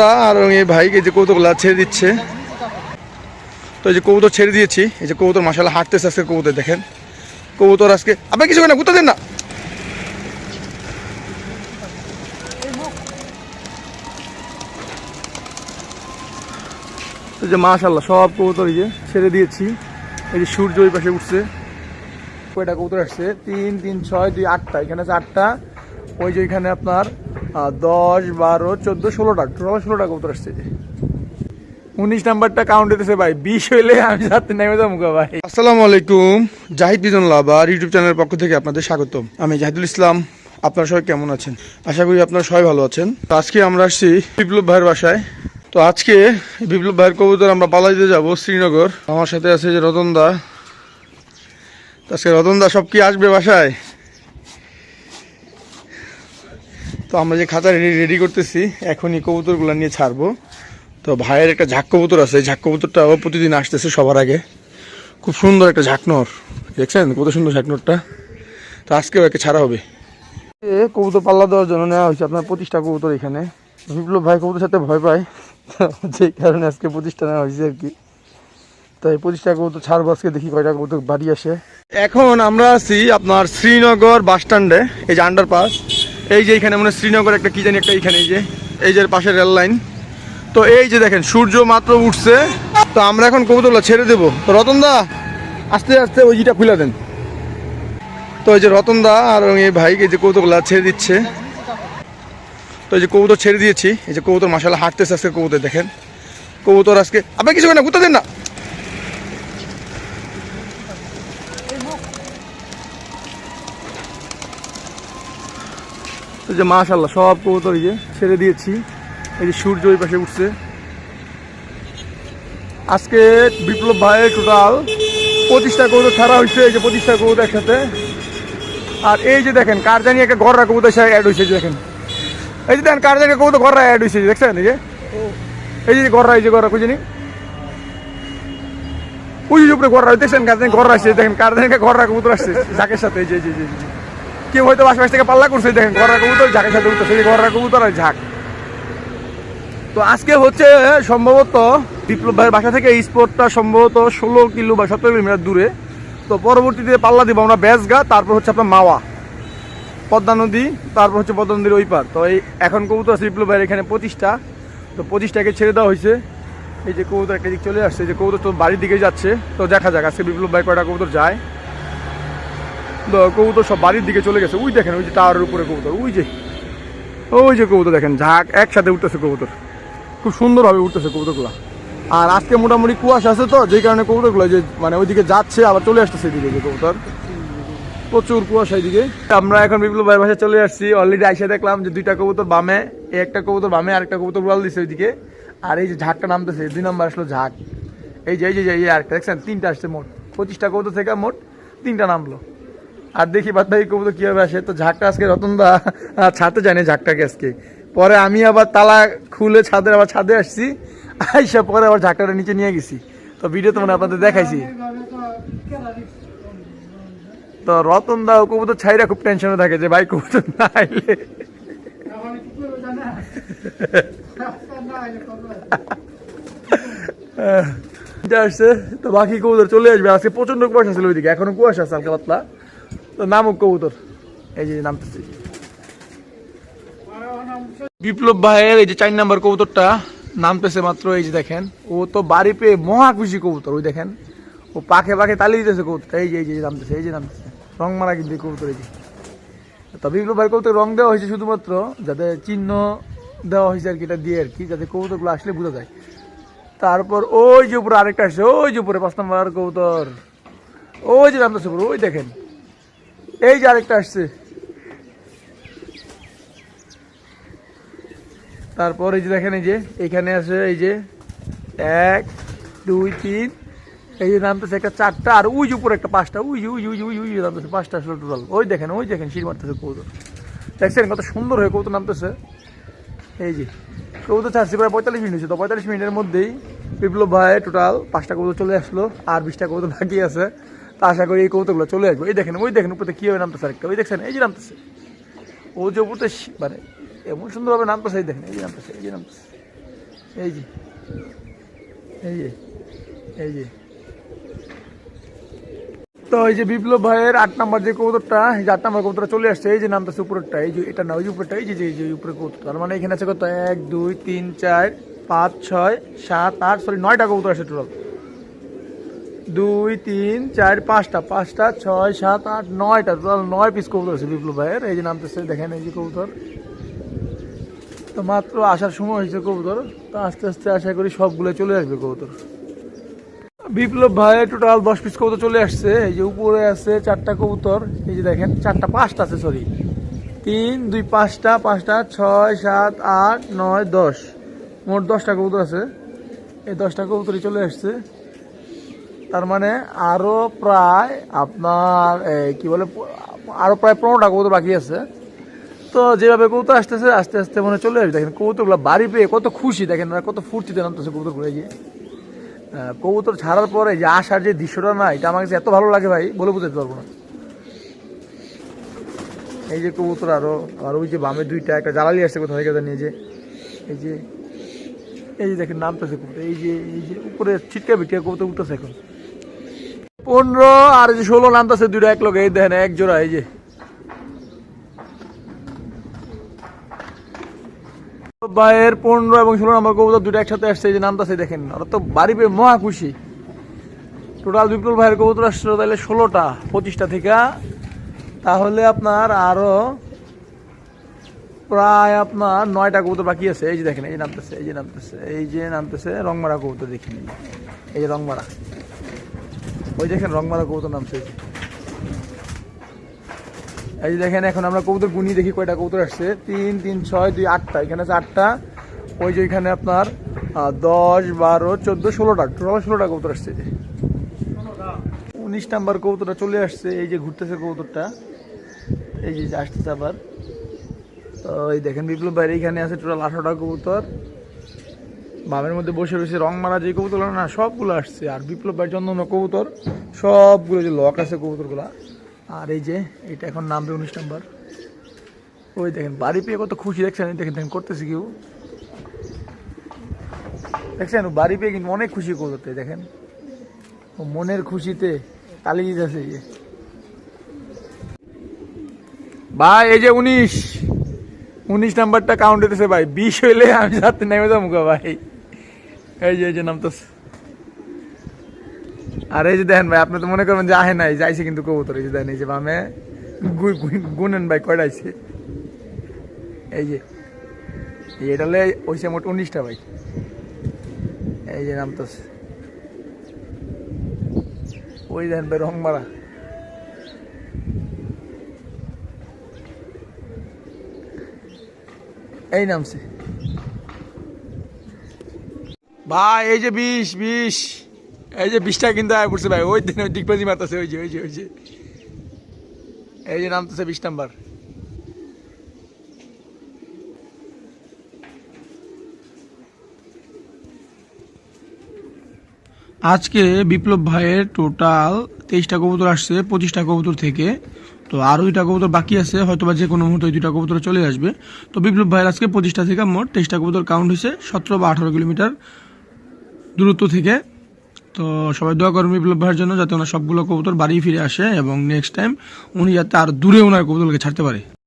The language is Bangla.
দা আর এই ভাই এই যে কৌতুকগুলা ছেড়ে দিচ্ছে। তো যে কবুতর ছেড়ে দিয়েছি, এই যে কবুতর মাসালা হাঁটতেছে আজকে কবুতর দেখেন। কবুতর আজকে আপনি কিছু না গুতা দেন না। যে মাশাল্লাহ সব কবুতর এই যে ছেড়ে দিয়েছি। এই যে সূর্য ওই পাশে উঠছে। কয়টা কবুতর আসছে? তিন তিন, ছয়, দুই, আটটা। এখানে আছে আটটা। ওই যে এখানে আপনার দশ, বারো, চোদ্দ, ষোলোটা, টোটাল ষোলোটা কবুতর আসছে উনিশ নাম্বারটা কাউন্ট হইতেছে ভাই, বিশ হইলে আমি যাতে নেমে যাব ভাই। আসসালামু আলাইকুম, জাহিদ বিজন লাভার ইউটিউব চ্যানেলের পক্ষ থেকে আপনাদের স্বাগতম। আমি জাহিদুল ইসলাম, আপনারা সবাই কেমন আছেন? আশা করি আপনারা সবাই ভালো আছেন। তো আজকে আমরা আসছি বিপ্লব ভাইয়ের বাসায়। তো আজকে বিপ্লব ভাইয়ের কবুতর আমরা পালাই দিতে যাব শ্রীনগর। আমার সাথে আছে যে রতন দা তো আজকে রতন দা সব কি আসবে বাসায়? তো আমরা যে খাতা রেডি রেডি করতেছি, এখনই কবুতরগুলো নিয়ে ছাড়বো। তো ভাইয়ের একটা ঝাক কবুতর আছে ঝাক কবুতরটাও প্রতিদিন আসতেছে সবার আগে। খুব সুন্দর একটা ঝাঁকনর দেখছেন? কত সুন্দর ঝাঁকনরটা তো আজকেও একে ছাড়া হবে। কবুতর পাল্লা দেওয়ার জন্য নেওয়া হয়েছে আপনার প্রতিষ্ঠা কবুতর এখানে। বিপ্লব ভাই কবুতর সাথে ভয় পায়। যেই কারণে আজকে প্রতিষ্ঠা নেওয়া হয়েছে আর কি। তো এই পঁচিশটা কবুতর ছাড়বো আজকে, দেখি কয়টা কবুতর বাড়ি আসে। এখন আমরা আছি আপনার শ্রীনগর বাস স্ট্যান্ডে এই যে আন্ডারপাস এই যে এখানে মানে শ্রীনগর একটা কি জানি একটা এইখানে এই যে এই যে পাশে রেল লাইন। তো এই যে দেখেন, সূর্য মাত্র উঠছে। তো আমরা এখন কবুতরগুলো ছেড়ে দেবো। তো রতন দা, আস্তে আস্তে ওই জিটা খুলে দেন। তো এই যে রতন দা আর এই ভাই, এই যে কবুতরগুলো ছেড়ে দিচ্ছে। তো এই যে কবুতর ছেড়ে দিয়েছি। এই যে কবুতর মাসালা হাঁটতেছে আজকে কবুতর, দেখেন। কবুতর আজকে আপনি কিছু না গুতা দেন না। তো যে মাশাল্লাহ সব কবুতর যে ছেড়ে দিয়েছি। এই যে সূর্য ওই পাশে উঠছে। আজকে বিপ্লব ভাইয়ের টোটাল পঁচিশটা কবুতর ছাড়া হয়েছে, এই যে পঁচিশটা কবুতর একসাথে। আর এই যে দেখেন, কার জানি একটা গররা কবুতর সে অ্যাড হয়েছে দেখেন। এই যে দেখেন, কার জানি কবুতর গররা অ্যাড হয়েছে দেখছেন এই যে? এই যে গররা, এই যে গররা কুজিনি ওই উপরে গররা, দেখছেন কার জানি গররা আসছে দেখেন কার জানি একটা কবুতর আসছে, জাকের সাথে এই যে। কেউ হয়তো আশপাশ থেকে পাল্লা করছে, দেখেন গররা কবুতর ঝাঁকের সাথে উঠতেছে গররা কবুতর আর ঝাঁক। তো আজকে হচ্ছে, সম্ভবত বিপ্লব ভাইয়ের বাসা থেকে এই স্পটটা সম্ভবত ষোলো কিলো বা সতেরো কিলোমিটার দূরে। তো পরবর্তীতে পাল্লা দিব আমরা ব্যাসগা তারপর হচ্ছে আপনার মাওয়া, পদ্মা নদী, তারপর হচ্ছে পদ্মা নদীর ওই পার তো এই এখন কবুতর আছে বিপ্লব ভাইয়ের এখানে পঁচিশটা। তো পঁচিশটাকে ছেড়ে দেওয়া হয়েছে। এই যে কবুতর একটা দিক চলে আসছে যে কবুতর তো বাড়ির দিকে যাচ্ছে। তো দেখা যাক, আজকে বিপ্লব ভাই কয়টা কবুতর যায়। কবুতর সব বাড়ির দিকে চলে গেছে। ওই দেখেন, ওই যে টাওয়ারের উপরে কবুতর, ওই যে ওই যে কবুতর দেখেন, ঝাঁক, একসাথে উঠতেছে কবুতর। খুব সুন্দরভাবে উঠতেছে কবুতরগুলো। আর আজকে মোটামুটি কুয়াশা আছে তো, যেই কারণে কবুতরগুলো যে মানে ওইদিকে যাচ্ছে, আবার চলে আসতেছে এদিকে যে কবুতর। প্রচুর কুয়াশা এদিকে আমরা এখন বিপ্লব ভাইয়ের বাসায় চলে আসছি। অলরেডি আইসা দেখলাম যে দুইটা কবুতর বামে, একটা কবুতর বামে আর একটা কবুতর উড়াল দিছে ওইদিকে। আর এই যে ঝাঁকটা নামতেছে, দুই নম্বর আসলো ঝাঁক। এই যে এই যে আরেকটা, দেখছেন? তিনটা আসছে মোট। পঁচিশটা কবুতর থেকে মোট তিনটা নামলো। আর দেখি বাদ ভাই কবুতর কীভাবে আসে। তো ঝাঁকটা আজকে রতনদা ছাড়তে জানে ঝাঁকটাকে আজকে। পরে আমি আবার তালা খুলে ছাদের, আবার ছাদে আসছি। আইসা পরে আবার ঝাঁকটাটা নিচে নিয়ে গেছি। তো ভিডিও তো মানে আপনাদের দেখাইছি। তো রতন দা কবুতর ছাইরা খুব টেনশনে থাকে যে, ভাই, কবুতর না আসছে। তো বাকি কবুতর চলে আসবে। আজকে প্রচণ্ড কুয়াশা ছিল ওইদিকে। এখনও কুয়াশা আছে হালকা পাতলা। এই যে নামতেছে বিপ্লব ভাইয়ের এই যে চার নাম্বার কবুতরটা নামতেছে মাত্র, এই যে দেখেন, ও তো বাড়ি পেয়ে মহা খুশি কবুতর, ওই দেখেন। ও পাখে পাখে তালি দিতেছে কবুতর এই যে এই যে নামতেছে, এই যে নামতেছে। রং মারা কিন্তু কবুতর, এই যে। তো বিপ্লব ভাইয়ের কবুতর রং দেওয়া হয়েছে শুধুমাত্র যাতে চিহ্ন দেওয়া হয়েছে আর কি, এটা দিয়ে আর কি, যাতে কবুতরগুলো আসলে বোঝা যায়। তারপর ওই যে উপরে আরেকটা আসছে, ওই যে উপরে পাঁচ নম্বর কবুতর। ওই যে নামতেছে ওই দেখেন। এই যে আরেকটা আসছে। তারপর এই যে দেখেন এই যে, এখানে আছে এই যে এক, দুই, তিন, এই যে নামতেছে একটা চারটা, আর যে উপরে একটা পাঁচটা উই উই উই উই উই নামতেছে পাঁচটা আসলে টোটাল ওই দেখেন ওই দেখেন শির মারতেছে কবুতর। দেখছেন কত সুন্দর হয়ে কবুতর নামতেছে? এই যে, কবুতর ছাড়ছি প্রায় পঁয়তাল্লিশ মিনিট হয়েছে। তো পঁয়তাল্লিশ মিনিটের মধ্যেই বিপ্লব ভাই টোটাল পাঁচটা কবুতর চলে আসলো, আর বিশটা কবুতর বাকি আছে। তা আশা করি এই কবুতরগুলো চলে আসবে। এই দেখেন, ওই দেখেন উপরে কীভাবে নামতেছে আরেকটা। ওই দেখছেন, এই যে নামতেছে। ও যে উপরে মানে এমন সুন্দরভাবে নামতেছে, এই দেখেন, এই যে নামতেছে, এই যে নামতেছে। এই যে এই যে এই যে। তো এই যে বিপ্লব ভাইয়ের আট নাম্বার যে কবুতরটা এই যে আট নাম্বার কবুতরটা চলে আসছে, এই যে নামটা উপরেরটা, এই যে এটা না, ওই যে উপরেরটা, এই যে যে উপরে কবুতর তার মানে এখানে আছে কত? এক, দুই, তিন, চার, পাঁচ, ছয়, সাত, আট, সরি, নয়টা কবুতর আছে টোটাল দুই, তিন, চার, পাঁচটা। পাঁচটা, ছয়, সাত, আট, নয়টা। টোটাল নয় পিস কবুতর আছে বিপ্লব ভাইয়ের। এই যে নামতেছে, দেখেন এই যে কবুতর। তো মাত্র আসার সময় হয়েছে কবুতর। তো আস্তে আস্তে আশা করি সবগুলো চলে আসবে কবুতর। বিপ্লব ভাই টোটাল দশ পিস কবুতর চলে আসছে। এই যে উপরে আছে চারটা কবুতর। এই যে দেখেন, চারটা, পাঁচটা আছে সরি তিন, দুই, পাঁচটা পাঁচটা, ছয়, সাত, আট, নয়, দশ। মোট দশটা কবুতর আছে। এই দশটা কবুতরই চলে আসছে। তার মানে আরও প্রায় আপনার কি বলে আরও প্রায় পনেরোটা কবুতর বাকি আছে। তো যেভাবে কবুতর আসতেছে আস্তে আস্তে মনে চলে আসবে। দেখেন কবুতরগুলো বাড়ি পেয়ে কত খুশি। দেখেন আর কত ফুর্তিতে নামতেছে কবুতরগুলো এই যে। আহ, কবুতর ছাড়ার পরে যে আসার যে দৃশ্যটা না এটা আমার কাছে এত ভালো লাগে ভাই বলে বুঝাতে পারব না। এই যে কবুতর আরও আর ওই যে বামে দুইটা একটা জ্বালালি আসছে কোথাও থেকে নিয়ে যে এই যে এই যে দেখেন নামতেছে কবুতর এই যে এই যে উপরে ছিটকা বিটকা কবুতর উঠতেছে এখন। পনেরো আর যে ষোলো নামতেছে দুইটা এক লোক এই দেখেন, এক জোড়া, এই যে। ভাইয়ের পনেরো এবং ষোলো নম্বর কবুতর দুটো একসাথে আসছে, এই যে নামটাছে দেখেন, ওরা তো বাড়ি পেয়ে মহা খুশি। টোটাল বিপুল ভাইয়ের কবুতর আসছিল তাহলে ষোলোটা, পঁচিশটা থেকে। তাহলে আপনার আরও প্রায় আপনার নয়টা কবুতর বাকি আছে। এই যে দেখেন, এই যে নামতেছে, এই যে নামতেছে, এই যে নামতেছে, রংমারা কবুতর দেখেন। এই যে রংমারা। ওই দেখেন রংমারা কবুতর নামছে। এই যে। দেখেন এখন আমরা কবুতর গুনি দেখি কয়টা কবুতর আসছে। তিন তিন, ছয়, দুই, আটটা। এখানে আছে আটটা। ওই যে এখানে আপনার দশ, বারো, চোদ্দ, ষোলোটা। টোটাল ষোলোটা কবুতর আসছে। উনিশ নাম্বার কবুতরটা চলে আসছে। এই যে ঘুরতেছে কবুতরটা। এই যে আসতেছে আবার। তো এই দেখেন বিপ্লব বাইরে এখানে আছে টোটাল আঠারোটা কবুতর। বামের মধ্যে বসে রয়েছে রং মারা যে কবুতর, না সবগুলো আসছে। আর বিপ্লব জন্য অন্য কবুতর, সবগুলো যে লক আছে কবুতরগুলা। আর এই যে, এটা এখন নামবে উনিশ নাম্বার। ওই দেখেন, বাড়ি পেয়ে কত খুশি, দেখছেন? দেখেন দেখেন, করতেছে কেউ। দেখছেন বাড়ি পেয়ে কিন্তু অনেক খুশি করতে দেখেন। ও মনের খুশিতে তালি দিতেছে যে। ভাই, এই যে উনিশ। উনিশ নাম্বারটা কাউন্ট হইতেছে ভাই। বিশ হইলে আমি যাতে নেমে যাব ভাই। এই যে এই যে আর এই যে দেখেন ভাই, আপনি তো মনে করবেন যে আহে নাই, যাইছে কিন্তু কবুতর, এই যে দেখেন, এই যে বামে গুনেন ভাই, কয়টা আইছে? এই যে, এই এটা হলে ওইসে মোট উনিশটা ভাই। এই যে নামতেছে। ওই দেখেন ভাই, রং মারা। এই নামছে। ভাই, এই যে বিশ বিশ এই যে বিশটা কিন্তু আয় পড়ছে ভাই। ওই দিন ওই দিকবাজি মারতেছে, ওই যে ওই যে ওই যে। এই যে নামতেছে বিশ নাম্বার। আজকে বিপ্লব ভাইয়ের টোটাল তেইশটা কবুতর আসছে, পঁচিশটা কবুতর থেকে। তো আরও দুইটা কবুতর বাকি আছে হয়তো বা যে কোনো মুহূর্তে দুইটা কবুতর চলে আসবে। তো বিপ্লব ভাইয়ের আজকে পঁচিশটা থেকে মোট তেইশটা কবুতর কাউন্ট হয়েছে, সতেরো বা আঠারো কিলোমিটার দূরত্ব থেকে। তো সবাই দোয়া করবেন বিপ্লব ভাইয়ের জন্য যাতে ওনার সবগুলো কবুতর বাড়ি ফিরে আসে এবং নেক্সট টাইম উনি যাতে আর দূরে ওনার কবুতরকে ছাড়তে পারে।